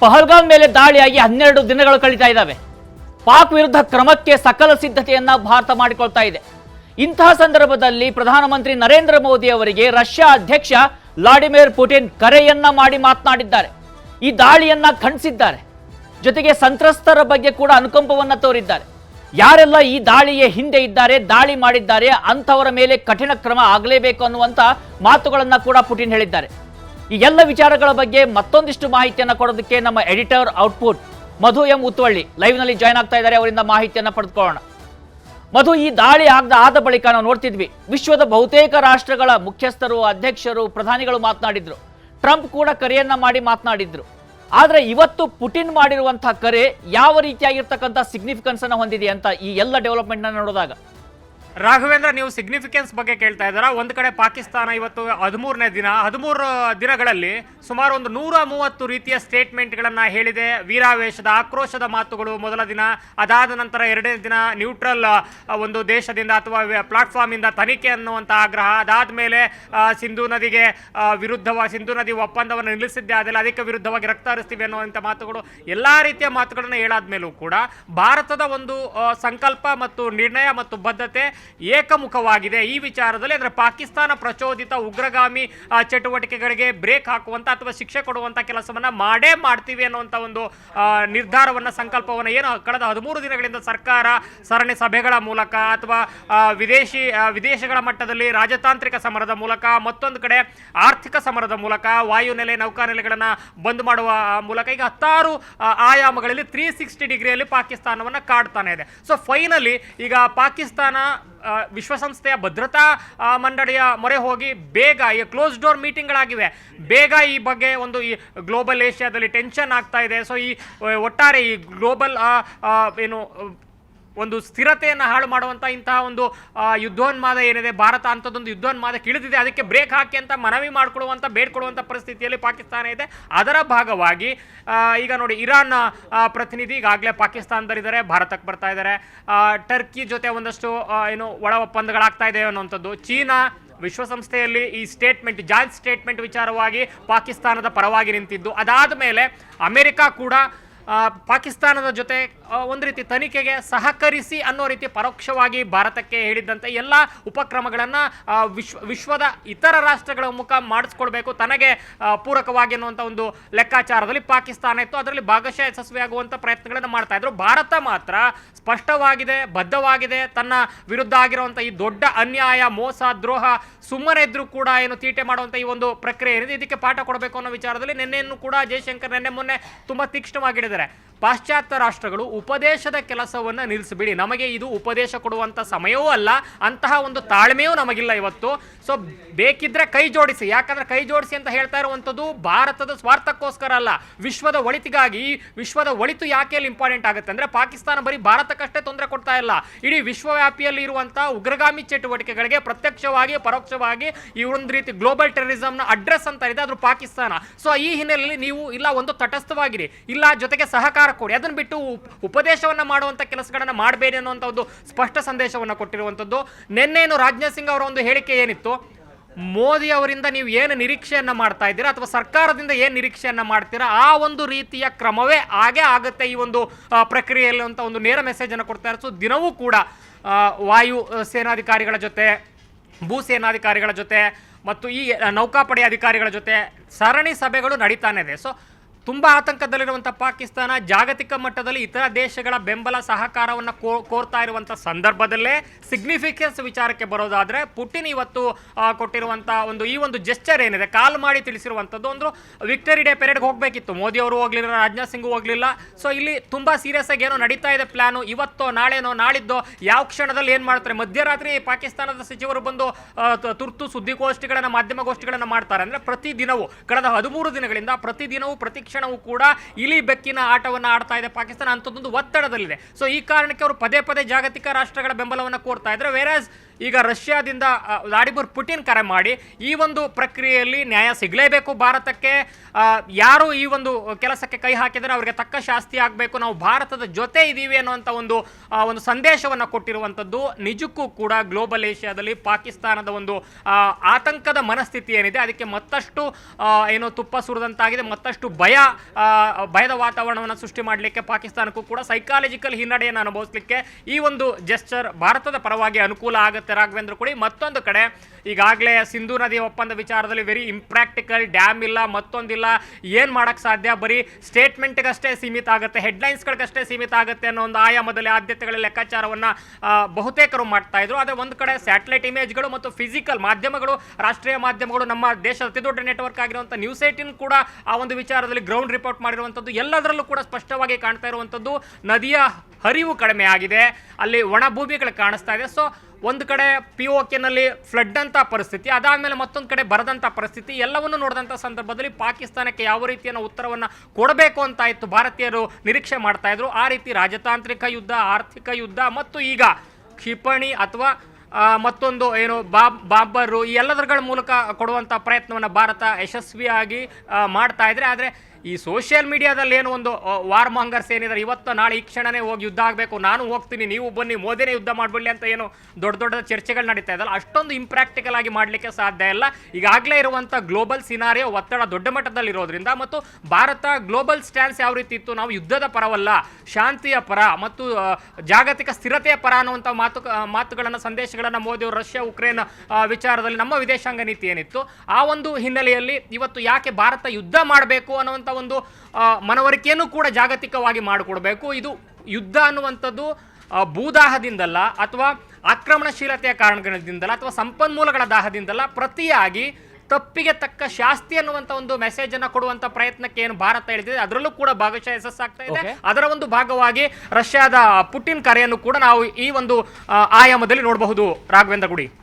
ಪಹಲ್ಗಾಮ್ ಮೇಲೆ ದಾಳಿಯಾಗಿ ಹನ್ನೆರಡು ದಿನಗಳು ಕಳೀತಾ ಇದ್ದಾವೆ. ಪಾಕ್ ವಿರುದ್ಧ ಕ್ರಮಕ್ಕೆ ಸಕಲ ಸಿದ್ಧತೆಯನ್ನ ಭಾರತ ಮಾಡಿಕೊಳ್ತಾ ಇದೆ. ಇಂತಹ ಸಂದರ್ಭದಲ್ಲಿ ಪ್ರಧಾನಮಂತ್ರಿ ನರೇಂದ್ರ ಮೋದಿ ಅವರಿಗೆ ರಷ್ಯಾ ಅಧ್ಯಕ್ಷ ವ್ಲಾಡಿಮಿರ್ ಪುಟಿನ್ ಕರೆಯನ್ನ ಮಾಡಿ ಮಾತನಾಡಿದ್ದಾರೆ. ಈ ದಾಳಿಯನ್ನ ಖಂಡಿಸಿದ್ದಾರೆ. ಜೊತೆಗೆ ಸಂತ್ರಸ್ತರ ಬಗ್ಗೆ ಕೂಡ ಅನುಕಂಪವನ್ನ ತೋರಿದ್ದಾರೆ. ಯಾರೆಲ್ಲ ಈ ದಾಳಿಯ ಹಿಂದೆ ಇದ್ದಾರೆ, ದಾಳಿ ಮಾಡಿದ್ದಾರೆ, ಅಂಥವರ ಮೇಲೆ ಕಠಿಣ ಕ್ರಮ ಆಗಲೇಬೇಕು ಅನ್ನುವಂಥ ಮಾತುಗಳನ್ನು ಕೂಡ ಪುಟಿನ್ ಹೇಳಿದ್ದಾರೆ. ಈ ಎಲ್ಲ ವಿಚಾರಗಳ ಬಗ್ಗೆ ಮತ್ತೊಂದಿಷ್ಟು ಮಾಹಿತಿಯನ್ನು ಕೊಡೋದಕ್ಕೆ ನಮ್ಮ editor output Madhu M Utvalli ಲೈವ್ನಲ್ಲಿ join ಆಗ್ತಾ ಇದ್ದಾರೆ, ಅವರಿಂದ ಮಾಹಿತಿಯನ್ನು ಪಡೆದುಕೊಳ್ಳೋಣ. ಮಧು, ಈ ದಾಳಿ ಆಗದ ಆದ ಬಳಿಕ ನಾವು ನೋಡ್ತಿದ್ವಿ, ವಿಶ್ವದ ಬಹುತೇಕ ರಾಷ್ಟ್ರಗಳ ಮುಖ್ಯಸ್ಥರು, ಅಧ್ಯಕ್ಷರು, ಪ್ರಧಾನಿಗಳು ಮಾತನಾಡಿದ್ರು. ಟ್ರಂಪ್ ಕೂಡ ಕರೆಯನ್ನ ಮಾಡಿ ಮಾತನಾಡಿದ್ರು. ಆದರೆ ಇವತ್ತು ಪುಟಿನ್ ಮಾಡಿರುವಂತಹ ಕರೆ ಯಾವ ರೀತಿಯಾಗಿರ್ತಕ್ಕಂಥ ಸಿಗ್ನಿಫಿಕೆನ್ಸ್ ಅನ್ನು ಹೊಂದಿದೆ ಅಂತ ಈ ಎಲ್ಲ ಡೆವಲಪ್ಮೆಂಟ್ ನೋಡಿದಾಗ? ರಾಘವೇಂದ್ರ, ನೀವು ಸಿಗ್ನಿಫಿಕೆನ್ಸ್ ಬಗ್ಗೆ ಕೇಳ್ತಾ ಇದ್ದೀರಾ? ಒಂದು ಕಡೆ ಪಾಕಿಸ್ತಾನ ಇವತ್ತು ಹದಿಮೂರನೇ ದಿನ, ಹದಿಮೂರು ದಿನಗಳಲ್ಲಿ ಸುಮಾರು ಒಂದು ನೂರ ಮೂವತ್ತು ರೀತಿಯ ಸ್ಟೇಟ್ಮೆಂಟ್ಗಳನ್ನು ಹೇಳಿದೆ. ವೀರಾವೇಶದ, ಆಕ್ರೋಶದ ಮಾತುಗಳು ಮೊದಲ ದಿನ, ಅದಾದ ನಂತರ ಎರಡನೇ ದಿನ ನ್ಯೂಟ್ರಲ್ ಒಂದು ದೇಶದಿಂದ ಅಥವಾ ಪ್ಲಾಟ್ಫಾರ್ಮಿಂದ ತನಿಖೆ ಅನ್ನುವಂಥ ಆಗ್ರಹ. ಅದಾದ ಮೇಲೆ ಸಿಂಧು ನದಿಗೆ ವಿರುದ್ಧವಾಗಿ ಸಿಂಧು ನದಿ ಒಪ್ಪಂದವನ್ನು ನಿಲ್ಲಿಸಿದ್ದೆ ಆದರೆ ಅದಕ್ಕೆ ವಿರುದ್ಧವಾಗಿ ರಕ್ತ ಹರಿಸ್ತೀವಿ ಅನ್ನುವಂಥ ಮಾತುಗಳು, ಎಲ್ಲ ರೀತಿಯ ಮಾತುಗಳನ್ನು ಹೇಳಾದ ಮೇಲೂ ಕೂಡ ಭಾರತದ ಒಂದು ಸಂಕಲ್ಪ ಮತ್ತು ನಿರ್ಣಯ ಮತ್ತು ಬದ್ಧತೆ ಏಕಮುಖವಾಗಿದೆ. ಈ ವಿಚಾರದಲ್ಲಿ ಅಂದರೆ ಪಾಕಿಸ್ತಾನ ಪ್ರಚೋದಿತ ಉಗ್ರಗಾಮಿ ಚಟುವಟಿಕೆಗಳಿಗೆ ಬ್ರೇಕ್ ಹಾಕುವಂಥ ಅಥವಾ ಶಿಕ್ಷೆ ಕೊಡುವಂಥ ಕೆಲಸವನ್ನು ಮಾಡೇ ಮಾಡ್ತೀವಿ ಅನ್ನುವಂಥ ಒಂದು ನಿರ್ಧಾರವನ್ನು, ಸಂಕಲ್ಪವನ್ನು ಏನು ಕಳೆದ ಹದಿಮೂರು ದಿನಗಳಿಂದ ಸರ್ಕಾರ ಸರಣಿ ಸಭೆಗಳ ಮೂಲಕ ಅಥವಾ ವಿದೇಶಿ ವಿದೇಶಗಳ ಮಟ್ಟದಲ್ಲಿ ರಾಜತಾಂತ್ರಿಕ ಸಮರದ ಮೂಲಕ, ಮತ್ತೊಂದು ಕಡೆ ಆರ್ಥಿಕ ಸಮರದ ಮೂಲಕ ವಾಯುನೆಲೆ ನೌಕಾನೆಲೆಗಳನ್ನು ಬಂದ್ ಮಾಡುವ ಮೂಲಕ ಈಗ ಹತ್ತಾರು ಆಯಾಮಗಳಲ್ಲಿ ತ್ರೀ ಸಿಕ್ಸ್ಟಿ ಡಿಗ್ರಿಯಲ್ಲಿ ಪಾಕಿಸ್ತಾನವನ್ನು ಕಾಡ್ತಾನೆ ಇದೆ. ಸೊ ಫೈನಲಿ ಈಗ ಪಾಕಿಸ್ತಾನ ವಿಶ್ವಸಂಸ್ಥೆಯ ಭದ್ರತಾ ಮಂಡಳಿಯ ಮೊರೆ ಹೋಗಿ ಬೇಗ ಈ ಕ್ಲೋಸ್ ಡೋರ್ ಮೀಟಿಂಗ್ಗಳಾಗಿವೆ ಬೇಗ ಈ ಬಗ್ಗೆ ಒಂದು ಈ ಗ್ಲೋಬಲ್ ಏಷ್ಯಾದಲ್ಲಿ ಟೆನ್ಷನ್ ಆಗ್ತಾ ಇದೆ. ಸೊ ಈ ಒಟ್ಟಾರೆ ಈ ಗ್ಲೋಬಲ್ ಏನು ಒಂದು ಸ್ಥಿರತೆಯನ್ನು ಹಾಳು ಮಾಡುವಂಥ ಇಂತಹ ಒಂದು ಯುದ್ಧೋನ್ಮಾದ ಏನಿದೆ, ಭಾರತ ಅಂಥದ್ದೊಂದು ಯುದ್ಧೋನ್ಮಾದ ಇಳಿದಿದೆ. ಅದಕ್ಕೆ ಬ್ರೇಕ್ ಹಾಕಿ ಅಂತ ಮನವಿ ಮಾಡಿಕೊಡುವಂಥ ಬೇಡ್ಕೊಡುವಂಥ ಪರಿಸ್ಥಿತಿಯಲ್ಲಿ ಪಾಕಿಸ್ತಾನ ಇದೆ. ಅದರ ಭಾಗವಾಗಿ ಈಗ ನೋಡಿ ಇರಾನ್ ಪ್ರತಿನಿಧಿ ಈಗಾಗಲೇ ಪಾಕಿಸ್ತಾನದಲ್ಲಿದ್ದಾರೆ, ಭಾರತಕ್ಕೆ ಬರ್ತಾ ಇದ್ದಾರೆ. ಟರ್ಕಿ ಜೊತೆ ಒಂದಷ್ಟು ಏನು ಒಳ ಒಪ್ಪಂದಗಳಾಗ್ತಾ ಇದೆ ಅನ್ನುವಂಥದ್ದು. ಚೀನಾ ವಿಶ್ವಸಂಸ್ಥೆಯಲ್ಲಿ ಈ ಸ್ಟೇಟ್ಮೆಂಟ್ ಜಾಯಿಂಟ್ ಸ್ಟೇಟ್ಮೆಂಟ್ ವಿಚಾರವಾಗಿ ಪಾಕಿಸ್ತಾನದ ಪರವಾಗಿ ನಿಂತಿದ್ದು. ಅದಾದ ಮೇಲೆ ಅಮೆರಿಕ ಕೂಡ ಪಾಕಿಸ್ತಾನದ ಜೊತೆ ಒಂದು ರೀತಿ ತನಿಖೆಗೆ ಸಹಕರಿಸಿ ಅನ್ನೋ ರೀತಿ ಪರೋಕ್ಷವಾಗಿ ಭಾರತಕ್ಕೆ ಹೇಳಿದ್ದಂತೆ ಎಲ್ಲ ಉಪಕ್ರಮಗಳನ್ನು ವಿಶ್ವ, ವಿಶ್ವದ ಇತರ ರಾಷ್ಟ್ರಗಳ ಮುಖ ಮಾಡಿಸ್ಕೊಳ್ಬೇಕು ತನಗೆ ಪೂರಕವಾಗಿ ಅನ್ನುವಂಥ ಒಂದು ಲೆಕ್ಕಾಚಾರದಲ್ಲಿ ಪಾಕಿಸ್ತಾನ ಇತ್ತು. ಅದರಲ್ಲಿ ಭಾಗಶಃ ಯಶಸ್ವಿಯಾಗುವಂಥ ಪ್ರಯತ್ನಗಳನ್ನು ಮಾಡ್ತಾ ಇದ್ರು. ಭಾರತ ಮಾತ್ರ ಸ್ಪಷ್ಟವಾಗಿದೆ, ಬದ್ಧವಾಗಿದೆ, ತನ್ನ ವಿರುದ್ಧ ಆಗಿರುವಂಥ ಈ ದೊಡ್ಡ ಅನ್ಯಾಯ, ಮೋಸ, ದ್ರೋಹ ಸುಮ್ಮನೆ ಇದ್ರೂ ಕೂಡ ಏನು ತೀಟೆ ಮಾಡುವಂಥ ಈ ಒಂದು ಪ್ರಕ್ರಿಯೆ ಏನಿದೆ, ಇದಕ್ಕೆ ಪಾಠ ಕೊಡಬೇಕು ಅನ್ನೋ ವಿಚಾರದಲ್ಲಿ ನಿನ್ನೆಯನ್ನು ಕೂಡ ಜಯಶಂಕರ್ ನಿನ್ನೆ ಮೊನ್ನೆ ತುಂಬ ತೀಕ್ಷ್ಣವಾಗಿಡಿದ್ದಾರೆ ಪಾಶ್ಚಾತ್ಯ ರಾಷ್ಟ್ರಗಳು ಉಪದೇಶದ ಕೆಲಸವನ್ನು ನಿಲ್ಲಿಸಿಬಿಡಿ. ನಮಗೆ ಇದು ಉಪದೇಶ ಕೊಡುವಂಥ ಸಮಯವೂ ಅಲ್ಲ, ಅಂತಹ ಒಂದು ತಾಳ್ಮೆಯೂ ನಮಗಿಲ್ಲ ಇವತ್ತು. ಸೊ ಬೇಕಿದ್ರೆ ಕೈ ಜೋಡಿಸಿ. ಯಾಕಂದ್ರೆ ಕೈ ಜೋಡಿಸಿ ಅಂತ ಹೇಳ್ತಾ ಇರುವಂಥದ್ದು ಭಾರತದ ಸ್ವಾರ್ಥಕ್ಕೋಸ್ಕರ ಅಲ್ಲ. ವಿಶ್ವದ ಒಳಿತಿಗಾಗಿ, ವಿಶ್ವದ ಒಳಿತು ಯಾಕೆ ಅಲ್ಲಿ ಇಂಪಾರ್ಟೆಂಟ್ ಆಗುತ್ತೆ ಅಂದ್ರೆ ಪಾಕಿಸ್ತಾನ ಬರೀ ಭಾರತಕ್ಕಷ್ಟೇ ತೊಂದರೆ ಕೊಡ್ತಾ ಇಲ್ಲ. ಇಡೀ ವಿಶ್ವವ್ಯಾಪಿಯಲ್ಲಿ ಇರುವಂಥ ಉಗ್ರಗಾಮಿ ಚಟುವಟಿಕೆಗಳಿಗೆ ಪ್ರತ್ಯಕ್ಷವಾಗಿ, ಪರೋಕ್ಷವಾಗಿ ಈ ಒಂದು ರೀತಿ ಗ್ಲೋಬಲ್ ಟೆರರಿಸಮ್ನ ಅಡ್ರೆಸ್ ಅಂತ ಇದೆ ಅದು ಪಾಕಿಸ್ತಾನ. ಸೊ ಈ ಹಿನ್ನೆಲೆಯಲ್ಲಿ ನೀವು ಇಲ್ಲ ಒಂದು ತಟಸ್ಥವಾಗಿರಿ. ಇಲ್ಲ ಜೊತೆಗೆ ಸಹಕಾರ ಕೊಡಿ. ಅದನ್ನು ಬಿಟ್ಟು ಉಪದೇಶವನ್ನು ಮಾಡುವಂಥ ಕೆಲಸಗಳನ್ನು ಮಾಡಬೇಡಿ ಅನ್ನುವಂಥ ಒಂದು ಸ್ಪಷ್ಟ ಸಂದೇಶವನ್ನು ಕೊಟ್ಟಿರುವಂಥದ್ದು. ನಿನ್ನೇನು ರಾಜನಾಥ್ ಸಿಂಗ್ ಅವರ ಒಂದು ಹೇಳಿಕೆ ಏನಿತ್ತು? ಮೋದಿ ಅವರಿಂದ ನೀವು ಏನು ನಿರೀಕ್ಷೆಯನ್ನು ಮಾಡ್ತಾ ಇದ್ದೀರಾ ಅಥವಾ ಸರ್ಕಾರದಿಂದ ಏನು ನಿರೀಕ್ಷೆಯನ್ನು ಮಾಡ್ತೀರಾ? ಆ ಒಂದು ರೀತಿಯ ಕ್ರಮವೇ ಹಾಗೆ ಆಗುತ್ತೆ ಈ ಒಂದು ಪ್ರಕ್ರಿಯೆಯಲ್ಲಿ ಅಂತ ಒಂದು ನೇರ ಮೆಸೇಜನ್ನು ಕೊಡ್ತಾ ಇರೋ ಸೊ ದಿನವೂ ಕೂಡ ವಾಯು ಸೇನಾಧಿಕಾರಿಗಳ ಜೊತೆ, ಭೂ ಸೇನಾಧಿಕಾರಿಗಳ ಜೊತೆ ಮತ್ತು ಈ ನೌಕಾಪಡೆ ಅಧಿಕಾರಿಗಳ ಜೊತೆ ಸರಣಿ ಸಭೆಗಳು ನಡೀತಾನೆ ಇದೆ. ಸೊ ತುಂಬ ಆತಂಕದಲ್ಲಿರುವಂಥ ಪಾಕಿಸ್ತಾನ ಜಾಗತಿಕ ಮಟ್ಟದಲ್ಲಿ ಇತರ ದೇಶಗಳ ಬೆಂಬಲ ಸಹಕಾರವನ್ನು ಕೋರ್ತಾ ಇರುವಂಥ ಸಂದರ್ಭದಲ್ಲೇ ಸಿಗ್ನಿಫಿಕೆನ್ಸ್ ವಿಚಾರಕ್ಕೆ ಬರೋದಾದರೆ ಪುಟಿನ್ ಇವತ್ತು ಕೊಟ್ಟಿರುವಂಥ ಒಂದು, ಈ ಒಂದು ಜೆಸ್ಚರ್ ಏನಿದೆ, ಕಾಲ್ ಮಾಡಿ ತಿಳಿಸಿರುವಂಥದ್ದು ಒಂದು ವಿಕ್ಟರಿ ಡೇ ಪೆರೇಡ್ಗೆ ಹೋಗಬೇಕಿತ್ತು. ಮೋದಿ ಅವರು ಹೋಗಲಿಲ್ಲ, ರಾಜನಾಥ್ ಸಿಂಗ್ ಹೋಗಲಿಲ್ಲ. ಸೊ ಇಲ್ಲಿ ತುಂಬ ಸೀರಿಯಸ್ ಆಗಿ ಏನೋ ನಡೀತಾ ಇದೆ ಪ್ಲಾನು ಇವತ್ತೋ, ನಾಳೆನೋ, ನಾಳಿದ್ದೋ, ಯಾವ ಕ್ಷಣದಲ್ಲಿ ಏನು ಮಾಡ್ತಾರೆ? ಮಧ್ಯರಾತ್ರಿ ಪಾಕಿಸ್ತಾನದ ಸಚಿವರು ಬಂದು ತುರ್ತು ಸುದ್ದಿಗೋಷ್ಠಿಗಳನ್ನು, ಮಾಧ್ಯಮಗೋಷ್ಠಿಗಳನ್ನು ಮಾಡ್ತಾರೆ. ಅಂದರೆ ಪ್ರತಿ ದಿನವೂ ಕಳೆದ ಹದಿಮೂರು ದಿನಗಳಿಂದ ಪ್ರತಿ ದಿನವೂ ಪ್ರತಿ ಕ್ಷಣವೂ ಕೂಡ ಇಲಿ ಬೆಕ್ಕಿನ ಆಟವನ್ನು ಆಡ್ತಾ ಇದೆ ಪಾಕಿಸ್ತಾನ. ಅಂಥದ್ದೊಂದು ಒತ್ತಡದಲ್ಲಿದೆ. ಸೊ ಈ ಕಾರಣಕ್ಕೆ ಅವರು ಪದೇ ಪದೇ ಜಾಗತಿಕ ರಾಷ್ಟ್ರಗಳ ಬೆಂಬಲವನ್ನು ಕೋರ್ತಾ ಇದ್ದಾರೆ ವೇರಾಸ್ ಈಗ ರಷ್ಯಾದಿಂದ ವ್ಲಾಡಿಮಿರ್ ಪುಟಿನ್ ಕರೆ ಮಾಡಿ, ಈ ಒಂದು ಪ್ರಕ್ರಿಯೆಯಲ್ಲಿ ನ್ಯಾಯ ಸಿಗಲೇಬೇಕು ಭಾರತಕ್ಕೆ. ಯಾರು ಈ ಒಂದು ಕೆಲಸಕ್ಕೆ ಕೈ ಹಾಕಿದರೆ ಅವರಿಗೆ ತಕ್ಕ ಶಾಸ್ತಿ ಆಗಬೇಕು. ನಾವು ಭಾರತದ ಜೊತೆ ಇದ್ದೀವಿ ಅನ್ನುವಂಥ ಒಂದು ಒಂದು ಸಂದೇಶವನ್ನು ಕೊಟ್ಟಿರುವಂಥದ್ದು ನಿಜಕ್ಕೂ ಕೂಡ ಗ್ಲೋಬಲ್ ಏಷ್ಯಾದಲ್ಲಿ ಪಾಕಿಸ್ತಾನದ ಒಂದು ಆತಂಕದ ಮನಸ್ಥಿತಿ ಏನಿದೆ, ಅದಕ್ಕೆ ಮತ್ತಷ್ಟು ಏನು ತುಪ್ಪ ಸುರಿದಂತಾಗಿದೆ, ಮತ್ತಷ್ಟು ಭಯ ಭಯದ ವಾತಾವರಣವನ್ನು ಸೃಷ್ಟಿ ಮಾಡಲಿಕ್ಕೆ ಪಾಕಿಸ್ತಾನಕ್ಕೂ ಕೂಡ ಸೈಕಾಲಜಿಕಲ್ ಹಿನ್ನಡೆಯನ್ನು ಅನುಭವಿಸಲಿಕ್ಕೆ ಈ ಒಂದು ಜೆಸ್ಚರ್ ಭಾರತದ ಪರವಾಗಿ ಅನುಕೂಲ ಆಗುತ್ತೆ ರಾಘವೇಂದ್ರ ಕೂಡಿ. ಮತ್ತೊಂದು ಕಡೆ ಈಗಾಗಲೇ ಸಿಂಧು ನದಿ ಒಪ್ಪಂದ ವಿಚಾರದಲ್ಲಿ ವೆರಿ ಇಂಪ್ರಾಕ್ಟಿಕಲ್ ಡ್ಯಾಮ್ ಇಲ್ಲ, ಮತ್ತೊಂದಿಲ್ಲ, ಏನು ಮಾಡೋಕ್ಕೆ ಸಾಧ್ಯ? ಬರೀ ಸ್ಟೇಟ್ಮೆಂಟ್ಗಷ್ಟೇ ಸೀಮಿತ ಆಗುತ್ತೆ ಹೆಡ್ಲೈನ್ಸ್ಗಳಿಗಷ್ಟೇ ಸೀಮಿತ ಆಗುತ್ತೆ ಅನ್ನೋ ಒಂದು ಆಯಾಮದಲ್ಲಿ ಆದ್ಯತೆಗಳ ಲೆಕ್ಕಾಚಾರವನ್ನು ಬಹುತೇಕರು ಮಾಡ್ತಾ ಇದ್ರು. ಆದರೆ ಒಂದು ಕಡೆ ಸ್ಯಾಟಲೈಟ್ ಇಮೇಜ್ಗಳು ಮತ್ತು ಫಿಸಿಕಲ್ ಮಾಧ್ಯಮಗಳು, ರಾಷ್ಟ್ರೀಯ ಮಾಧ್ಯಮಗಳು ನಮ್ಮ ದೇಶದ ಅತಿದೊಡ್ಡ ನೆಟ್ವರ್ಕ್ ಆಗಿರುವಂಥ ನ್ಯೂಸ್ ಏಟಿನ್ ಕೂಡ ಆ ಒಂದು ವಿಚಾರದಲ್ಲಿ ಗ್ರೌಂಡ್ ರಿಪೋರ್ಟ್ ಮಾಡಿರುವಂಥದ್ದು ಎಲ್ಲದರಲ್ಲೂ ಕೂಡ ಸ್ಪಷ್ಟವಾಗಿ ಕಾಣ್ತಾ ಇರುವಂಥದ್ದು ನದಿಯ ಹರಿವು ಕಡಿಮೆ ಆಗಿದೆ. ಅಲ್ಲಿ ಒಣ ಭೂಮಿಗಳು ಕಾಣಿಸ್ತಾ ಇದೆ. ಸೊ ಒಂದು ಕಡೆ ಪಿ ಓ ಕೆನಲ್ಲಿ ಫ್ಲಡ್ ಅಂತ ಪರಿಸ್ಥಿತಿ, ಅದಾದಮೇಲೆ ಮತ್ತೊಂದು ಕಡೆ ಬರದಂಥ ಪರಿಸ್ಥಿತಿ, ಎಲ್ಲವನ್ನು ನೋಡಿದಂಥ ಸಂದರ್ಭದಲ್ಲಿ ಪಾಕಿಸ್ತಾನಕ್ಕೆ ಯಾವ ರೀತಿಯ ಉತ್ತರವನ್ನು ಕೊಡಬೇಕು ಅಂತ ಇತ್ತು ಭಾರತೀಯರು ನಿರೀಕ್ಷೆ ಮಾಡ್ತಾ ಇದ್ರು. ಆ ರೀತಿ ರಾಜತಾಂತ್ರಿಕ ಯುದ್ಧ, ಆರ್ಥಿಕ ಯುದ್ಧ ಮತ್ತು ಈಗ ಕ್ಷಿಪಣಿ ಅಥವಾ ಮತ್ತೊಂದು ಏನು ಬಾಬ್ ಬಾಬರು ಈ ಎಲ್ಲದರಗಳ ಮೂಲಕ ಕೊಡುವಂಥ ಪ್ರಯತ್ನವನ್ನು ಭಾರತ ಯಶಸ್ವಿಯಾಗಿ ಮಾಡ್ತಾ ಇದ್ರೆ. ಆದರೆ ಈ ಸೋಷಿಯಲ್ ಮೀಡಿಯಾದಲ್ಲಿ ಏನು ಒಂದು ವಾರ್ ಮಾಂಗರ್ಸ್ ಏನಿದ್ದಾರೆ ಇವತ್ತು ನಾಳೆ ಈ ಕ್ಷಣನೇ ಹೋಗಿ ಯುದ್ಧ ಆಗಬೇಕು, ನಾನು ಹೋಗ್ತೀನಿ, ನೀವು ಬನ್ನಿ, ಮೋದಿನೇ ಯುದ್ಧ ಮಾಡಬಿಡ್ಲಿ ಅಂತ ಏನು ದೊಡ್ಡ ದೊಡ್ಡ ಚರ್ಚೆಗಳು ನಡೀತಾ ಇದ್ದಲ್ಲ, ಅಷ್ಟೊಂದು ಇಂಪ್ರಾಕ್ಟಿಕಲ್ ಆಗಿ ಮಾಡಲಿಕ್ಕೆ ಸಾಧ್ಯ ಇಲ್ಲ. ಈಗಾಗಲೇ ಇರುವಂಥ ಗ್ಲೋಬಲ್ ಸಿನಾರಿಯೋ ಒತ್ತಡ ದೊಡ್ಡ ಮಟ್ಟದಲ್ಲಿ ಇರೋದ್ರಿಂದ ಮತ್ತು ಭಾರತ ಗ್ಲೋಬಲ್ ಸ್ಟ್ಯಾನ್ಸ್ ಯಾವ ರೀತಿ ಇತ್ತು, ನಾವು ಯುದ್ಧದ ಪರವಲ್ಲ, ಶಾಂತಿಯ ಪರ ಮತ್ತು ಜಾಗತಿಕ ಸ್ಥಿರತೆಯ ಪರ ಅನ್ನುವಂಥ ಮಾತು ಮಾತುಗಳನ್ನು, ಸಂದೇಶಗಳನ್ನು ಮೋದಿಯವರು ರಷ್ಯಾ, ಉಕ್ರೇನ್ ವಿಚಾರದಲ್ಲಿ ನಮ್ಮ ವಿದೇಶಾಂಗ ನೀತಿ ಏನಿತ್ತು, ಆ ಒಂದು ಹಿನ್ನೆಲೆಯಲ್ಲಿ ಇವತ್ತು ಯಾಕೆ ಭಾರತ ಯುದ್ಧ ಮಾಡಬೇಕು ಅನ್ನುವಂಥ ಒಂದು ಮನವರಿಕೆಯನ್ನು ಕೂಡ ಜಾಗತಿಕವಾಗಿ ಮಾಡಿಕೊಡ್ಬೇಕು. ಇದು ಯುದ್ಧ ಅನ್ನುವಂಥದ್ದು ಭೂದಾಹದಿಂದಲ್ಲ ಅಥವಾ ಆಕ್ರಮಣಶೀಲತೆಯ ಕಾರಣಗಳಿಂದಲ್ಲ ಅಥವಾ ಸಂಪನ್ಮೂಲಗಳ ದಾಹದಿಂದಲ್ಲ ಪ್ರತಿಯಾಗಿ ತಪ್ಪಿಗೆ ತಕ್ಕ ಶಾಸ್ತಿ ಅನ್ನುವಂಥ ಒಂದು ಮೆಸೇಜ್ ಅನ್ನು ಕೊಡುವಂತ ಪ್ರಯತ್ನಕ್ಕೆ ಏನು ಭಾರತ ಹೇಳಿದೆ ಅದರಲ್ಲೂ ಕೂಡ ಭಾಗಶಃ ಯಶಸ್ಸಾಗ್ತಾ ಇದೆ. ಅದರ ಒಂದು ಭಾಗವಾಗಿ ರಷ್ಯಾದ ಪುಟಿನ್ ಕರೆಯನ್ನು ಕೂಡ ನಾವು ಈ ಒಂದು ಆಯಾಮದಲ್ಲಿ ನೋಡಬಹುದು. ರಾಘವೇಂದ್ರ ಗುಡಿ.